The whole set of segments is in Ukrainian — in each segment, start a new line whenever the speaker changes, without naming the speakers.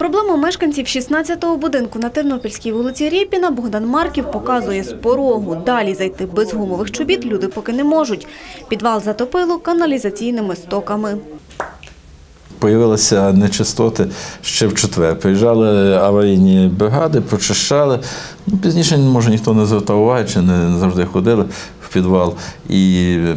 Проблему мешканців 16-го будинку на Тернопільській вулиці Рєпіна Богдан Марків показує з порогу. Далі зайти без гумових чобіт люди поки не можуть. Підвал затопило каналізаційними стоками.
Появилися нечистоти ще в четвер. Приїжджали аварійні бригади, прочищали. Ну, пізніше, може, ніхто не звертав уваги, чи не завжди ходили в підвал. І е,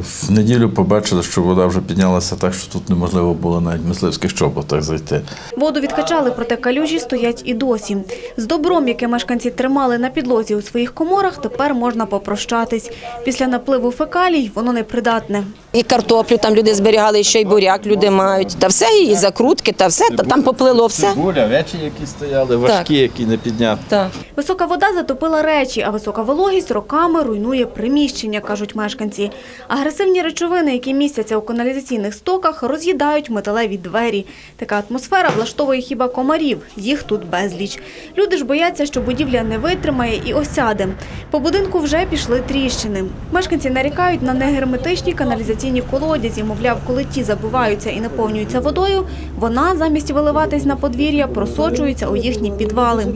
в неділю побачили, що вода вже піднялася так, що тут неможливо було навіть в мисливських чоботах зайти.
Воду відкачали, проте калюжі стоять і досі. З добром, яке мешканці тримали на підлозі у своїх коморах, тепер можна попрощатись. Після напливу фекалій воно непридатне.
І картоплю там люди зберігали, і ще й буряк люди мають. Та все, і закрутки, та все, та там поплило все.
Цибуля, речі, які стояли, важкі, які не підняти.
Висока вода затопила речі, а висока вологість роками руйнує приміщення, кажуть мешканці. Агресивні речовини, які містяться у каналізаційних стоках, роз'їдають металеві двері. Така атмосфера влаштовує хіба комарів. Їх тут безліч. Люди ж бояться, що будівля не витримає і осяде. По будинку вже пішли тріщини. Мешканці нарікають на негерметичні каналізаційні колодязі. Мовляв, коли ті забиваються і наповнюються водою, вона замість виливатись на подвір'я просочується у їхні підвали.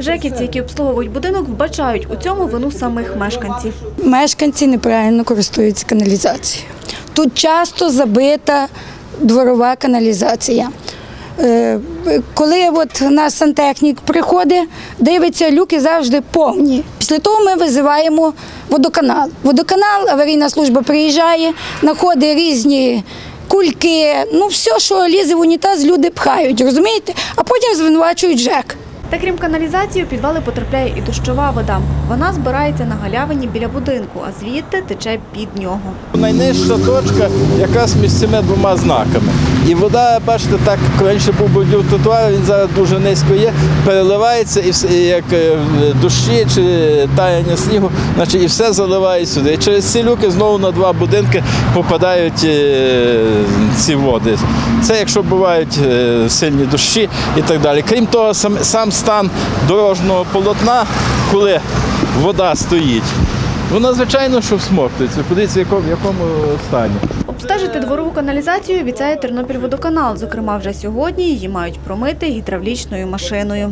Жеківці, які обслуговують будинок, вбачають у цьому вину самих мешканців.
Мешканці неправильно користуються каналізацією. Тут часто забита дворова каналізація. Е, Коли от наш сантехнік приходить, дивиться, люки завжди повні. Після того ми визиваємо водоканал. Водоканал, аварійна служба приїжджає, знаходить різні кульки, ну все, що лізе в унітаз, люди пхають, розумієте? А потім звинувачують ЖЕК.
Та крім каналізації, у підвали потрапляє і дощова вода. Вона збирається на галявині біля будинку, а звідти тече під нього.
Найнижча точка якраз між цими двома знаками. І вода, бачите, так раніше був бордюр тротуару, він зараз дуже низько є, переливається і все, як е, в дощі чи таяння снігу, значить і все заливає сюди. І через ці люки знову на два будинки попадають е, ці води. Це якщо бувають е, сильні дощі і так далі. Крім того, сам, сам стан дорожнього полотна, коли вода стоїть. Вона, звичайно, що всмоктується. Подивіться, в якому, якому стані.
Обстежити дворову каналізацію обіцяє Тернопільводоканал. Зокрема, вже сьогодні її мають промити гідравлічною машиною.